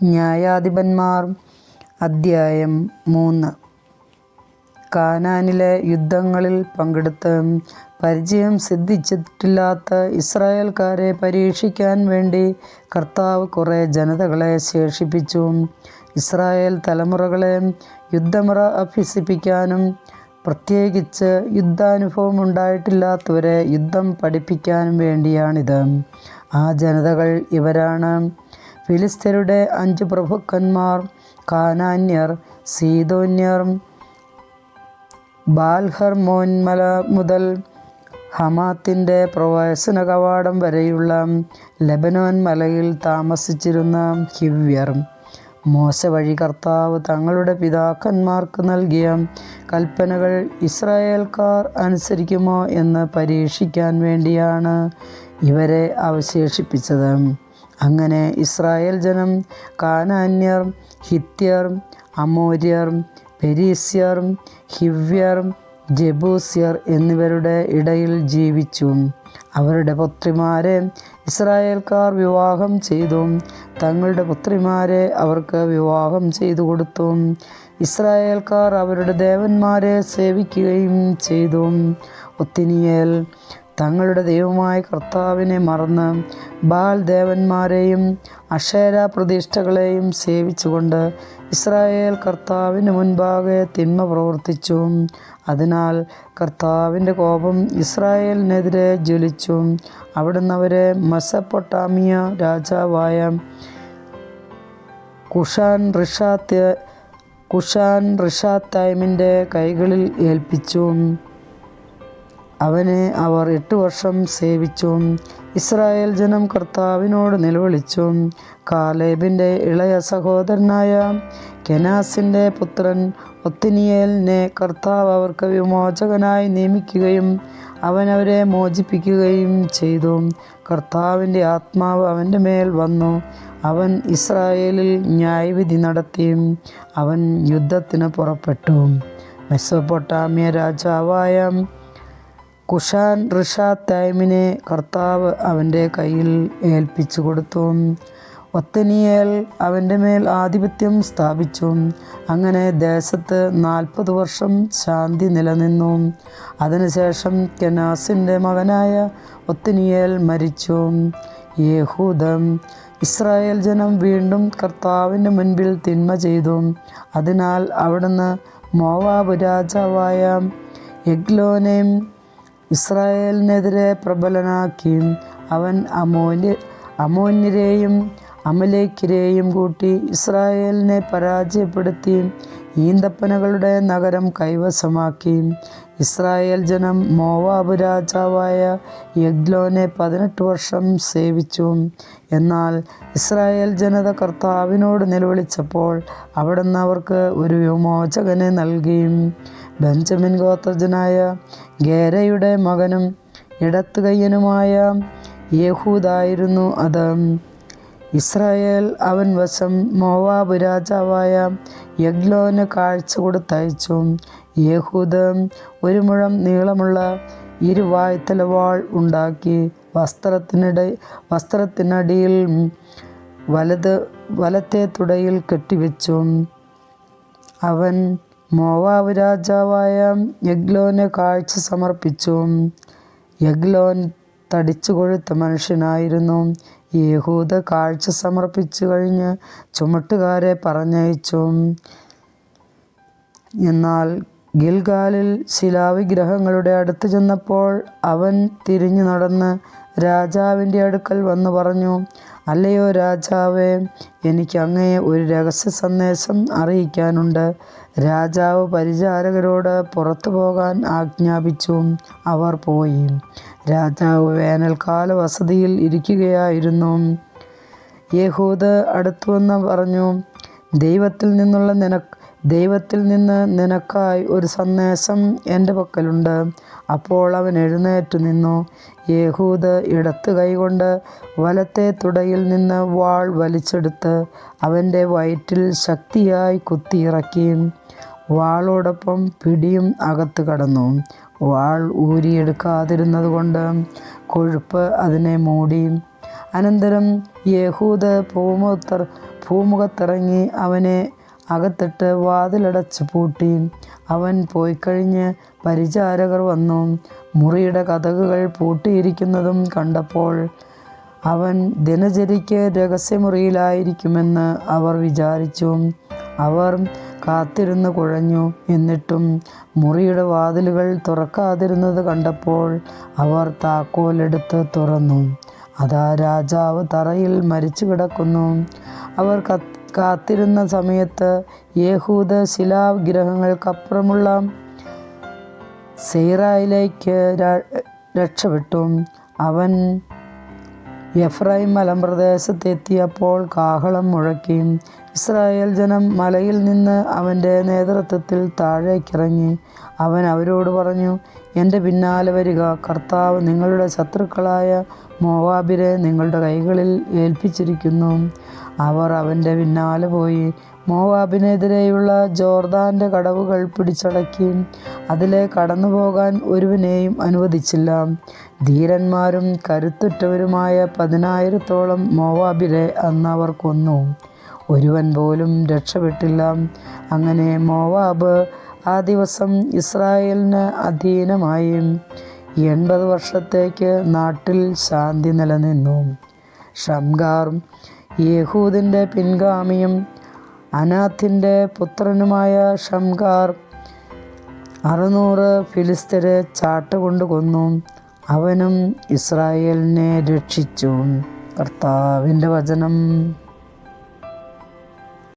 ന്യായാധിപന്മാർ അദ്ധ്യായം മൂന്ന് കാനാനിലെ യുദ്ധങ്ങളിൽ പങ്കെടുത്ത് പരിചയം സിദ്ധിച്ചിട്ടില്ലാത്ത ഇസ്രായേൽക്കാരെ പരീക്ഷിക്കാൻ വേണ്ടി കർത്താവ് കുറേ ജനതകളെ ശേഷിപ്പിച്ചു. ഇസ്രായേൽ തലമുറകളെ യുദ്ധമുറ അഭ്യസിപ്പിക്കാനും പ്രത്യേകിച്ച് യുദ്ധാനുഭവം ഉണ്ടായിട്ടില്ലാത്തവരെ യുദ്ധം പഠിപ്പിക്കാനും വേണ്ടിയാണിത്. ആ ജനതകൾ ഇവരാണ്: ഫിലിസ്ത്യരുടെ അഞ്ച് പ്രഭുക്കന്മാർ, കാനാന്യർ, സീതോന്യർ ബാൽഹർമോൻ മല മുതൽ പ്രവേശന കവാടം വരെയുള്ള ലബനോൻ മലയിൽ താമസിച്ചിരുന്ന ഹിവ്യർ. മോശ വഴി കർത്താവ് തങ്ങളുടെ പിതാക്കന്മാർക്ക് നൽകിയ കൽപ്പനകൾ ഇസ്രായേൽക്കാർ അനുസരിക്കുമോ എന്ന് പരീക്ഷിക്കാൻ വേണ്ടിയാണ് ഇവരെ അവശേഷിപ്പിച്ചത്. അങ്ങനെ ഇസ്രായേൽ ജനം കാനാന്യർ, ഹിത്യർ, അമോര്യർ, പെരീസ്യർ ഹിവ്യർ, ജെബൂസ്യർ എന്നിവരുടെ ഇടയിൽ ജീവിച്ചു. അവരുടെ പുത്രിമാരെ ഇസ്രായേൽക്കാർ വിവാഹം ചെയ്തു. തങ്ങളുടെ പുത്രിമാരെ അവർക്ക് വിവാഹം ചെയ്തു കൊടുത്തു ഇസ്രായേൽക്കാർ അവരുടെ ദേവന്മാരെ സേവിക്കുകയും ചെയ്തു. ഒത്നിയേൽ തങ്ങളുടെ ദൈവമായ കർത്താവിനെ മറന്ന് ബാൽ ദേവന്മാരെയും അശേരാപ്രതിഷ്ഠകളെയും സേവിച്ചുകൊണ്ട് ഇസ്രായേൽ കർത്താവിന് മുൻപാകെ തിന്മ പ്രവർത്തിച്ചു. അതിനാൽ കർത്താവിന്റെ കോപം ഇസ്രായേലിനെതിരെ ജ്വലിച്ചു. അവിടുന്ന് അവരെ മസപ്പൊട്ടാമിയ രാജാവായ കുഷാൻ റിഷാത്ത് കുഷാൻ റിഷാത്തൈമിന്റെ കൈകളിൽ ഏല്പിച്ചു. അവനെ അവർ എട്ട് വർഷം സേവിച്ചു. ഇസ്രായേൽ ജനം കർത്താവിനോട് നിലവിളിച്ചു. കാലേബിന്റെ ഇളയ സഹോദരനായ കെനാസിന്റെ പുത്രൻ ഒത്തിനിയേലിനെ കർത്താവ് അവർക്ക് വിമോചകനായി നിയമിക്കുകയും അവൻ അവരെ മോചിപ്പിക്കുകയും ചെയ്തു. കർത്താവിന്റെ ആത്മാവ് അവന്റെ മേൽ വന്നു. അവൻ ഇസ്രായേലിൽ ന്യായവിധി നടത്തി. അവൻ യുദ്ധത്തിന് പുറപ്പെട്ടു. മെസ്സോപ്പൊട്ടാമിയ രാജാവായ കുശാൻറിഷാത്തയിമിനെ കർത്താവ് അവന്റെ കയ്യിൽ ഏൽപ്പിച്ചു കൊടുത്തു ഒത്തനിയേൽ അവന്റെ മേൽ ആധിപത്യം സ്ഥാപിച്ചു. അങ്ങനെ ദേശത്ത് നാൽപ്പത് വർഷം ശാന്തി നിലനിന്നു. അതിനുശേഷം കെനാസിന്റെ മകനായ ഒത്തനിയേൽ മരിച്ചു. യഹൂദം ഇസ്രായേൽ ജനം വീണ്ടും കർത്താവിന്റെ മുൻപിൽ തിന്മ ചെയ്തു. അതിനാൽ അവിടുന്ന് മോവാബ് രാജാവായ എഗ്ലോനെ ഇസ്രായേലിനെതിരെ പ്രബലനാക്കി. അവൻ അമ്മോന്യരെയും അമലേക്യരെയും കൂട്ടി ഇസ്രായേലിനെ പരാജയപ്പെടുത്തി ഈന്തപ്പനകളുടെ നഗരം കൈവശമാക്കി. ഇസ്രായേൽ ജനം മോവാബ് രാജാവായ യഗ്ലോനെ പതിനെട്ട് വർഷം സേവിച്ചു. എന്നാൽ ഇസ്രായേൽ ജനത കർത്താവിനോട് നിലവിളിച്ചപ്പോൾ അവിടുന്ന് അവർക്ക് ഒരു വിമോചകനെ നൽകി. ബെഞ്ചമിൻ ഗോത്രജനായ ഗേരയുടെ മകനും ഇടത്തുകയ്യനുമായ യഹൂദായിരുന്നു അത്. ഇസ്രായേൽ അവൻ വശം മോവാബ് രാജാവായ യഗ്ലോന് കാഴ്ച കൊടുത്തയച്ചു. യഹൂദ് ഒരു മുഴം നീളമുള്ള ഇരുവായ്ത്തലവാൾ ഉണ്ടാക്കി വസ്ത്രത്തിനടിയിൽ വലത് വലത്തെ തുടയിൽ കെട്ടിവെച്ചു അവൻ മോവാബ് രാജാവായ എഗ്ലോന് കാഴ്ച സമർപ്പിച്ചു. എഗ്ലോൻ തടിച്ചുകൊഴുത്ത മനുഷ്യനായിരുന്നു. യഹൂദ കാഴ്ച സമർപ്പിച്ചു കഴിഞ്ഞ് ചുമട്ടുകാരെ പറഞ്ഞയച്ചു. എന്നാൽ ഗിൽഗാലിൽ ശിലാവിഗ്രഹങ്ങളുടെ അടുത്ത് ചെന്നപ്പോൾ അവൻ തിരിഞ്ഞു രാജാവിന്റെ അടുക്കൽ വന്നു പറഞ്ഞു: "അല്ലയോ രാജാവേ, എനിക്ക് അങ്ങയെ ഒരു രഹസ്യ സന്ദേശം അറിയിക്കാനുണ്ട്. " രാജാവ് പരിചാരകരോട് പുറത്തു പോകാൻ ആജ്ഞാപിച്ചു. അവർ പോയി. രാജാവ് വേനൽക്കാല വസതിയിൽ ഇരിക്കുകയായിരുന്നു. യഹൂദ് അടുത്തുവന്ന് പറഞ്ഞു: "ദൈവത്തിൽ നിന്ന് നിനക്കായി ഒരു സന്ദേശം എന്റെ പക്കലുണ്ട്. " അപ്പോൾ അവൻ എഴുന്നേറ്റ് നിന്നു. യേഹൂദ് ഇടത്ത് കൈകൊണ്ട് വലത്തെ തുടയിൽ നിന്ന് വാൾ വലിച്ചെടുത്ത് അവന്റെ വയറ്റിൽ ശക്തിയായി കുത്തിയിറക്കി വാളോടൊപ്പം പിടിയും അകത്ത് കടന്നു. വാൾ ഊരിയെടുക്കാതിരുന്നതുകൊണ്ട് കൊഴുപ്പ് അതിനെ മൂടി. അനന്തരം യേഹൂദ് ഭൂമുഖത്തർ ഭൂമുഖത്തിറങ്ങി അവനെ അകത്തിട്ട് വാതിലടച്ചു പൂട്ടി. അവൻ പോയി പോയിക്കഴിഞ്ഞ് പരിചാരകർ വന്നു. മുറിയുടെ കഥകുകൾ പൂട്ടിയിരിക്കുന്നതും കണ്ടപ്പോൾ അവൻ ദിനചര്യയ്ക്ക് രഹസ്യമുറിയിലായിരിക്കുമെന്ന് അവർ വിചാരിച്ചു. അവർ കാത്തിരുന്ന് കുഴഞ്ഞു. എന്നിട്ടും മുറിയുടെ വാതിലുകൾ തുറക്കാതിരുന്നത് കണ്ടപ്പോൾ അവർ താക്കോലെടുത്ത് തുറന്നു. അതാ രാജാവ് തറയിൽ മരിച്ചു കിടക്കുന്നു. അവർ കത്ത് കാത്തിരുന്ന സമയത്ത് യേഹൂദ് ശിലാഗ്രഹങ്ങൾക്കപ്പുറമുള്ള സെയ്റായിലേക്ക് രക്ഷപ്പെട്ടു. അവൻ എഫ്രൈം മലമ്പ്രദേശത്തെത്തിയപ്പോൾ കാഹളം മുഴക്കി. ഇസ്രായേൽ ജനം മലയിൽ നിന്ന് അവന്റെ നേതൃത്വത്തിൽ താഴേക്കിറങ്ങി. അവൻ അവരോട് പറഞ്ഞു എന്റെ പിന്നാലെ വരിക. കർത്താവ് നിങ്ങളുടെ ശത്രുക്കളായ മോവാബിരെ നിങ്ങളുടെ കൈകളിൽ ഏൽപ്പിച്ചിരിക്കുന്നു. അവർ അവന്റെ പിന്നാലെ പോയി. മോവാബിനെതിരെയുള്ള ജോർദാന്റെ കടവുകൾ പിടിച്ചടക്കി. അതിലെ കടന്നു പോകാൻ ഒരുവിനെയും അനുവദിച്ചില്ല. ധീരന്മാരും കരുത്തുറ്റവരുമായ പതിനായിരത്തോളം മോവാബിരെ അന്ന് അവർ കൊന്നു. ഒരുവൻ പോലും രക്ഷപ്പെട്ടില്ല. അങ്ങനെ മോവാബ് ആ ദിവസം ഇസ്രായേലിന് അധീനമായി. എൺപത് വർഷത്തേക്ക് നാട്ടിൽ ശാന്തി നിലനിന്നു. ഷംഗാർ യഹൂദിന്റെ പിൻഗാമിയും അനാഥിന്റെ പുത്രനുമായ ഷംഗാർ അറുന്നൂറ് ഫിലിസ്തരെ ചാട്ടുകൊണ്ട് കൊന്നു. അവനും ഇസ്രായേലിനെ രക്ഷിച്ചു. കർത്താവിന്റെ വചനം.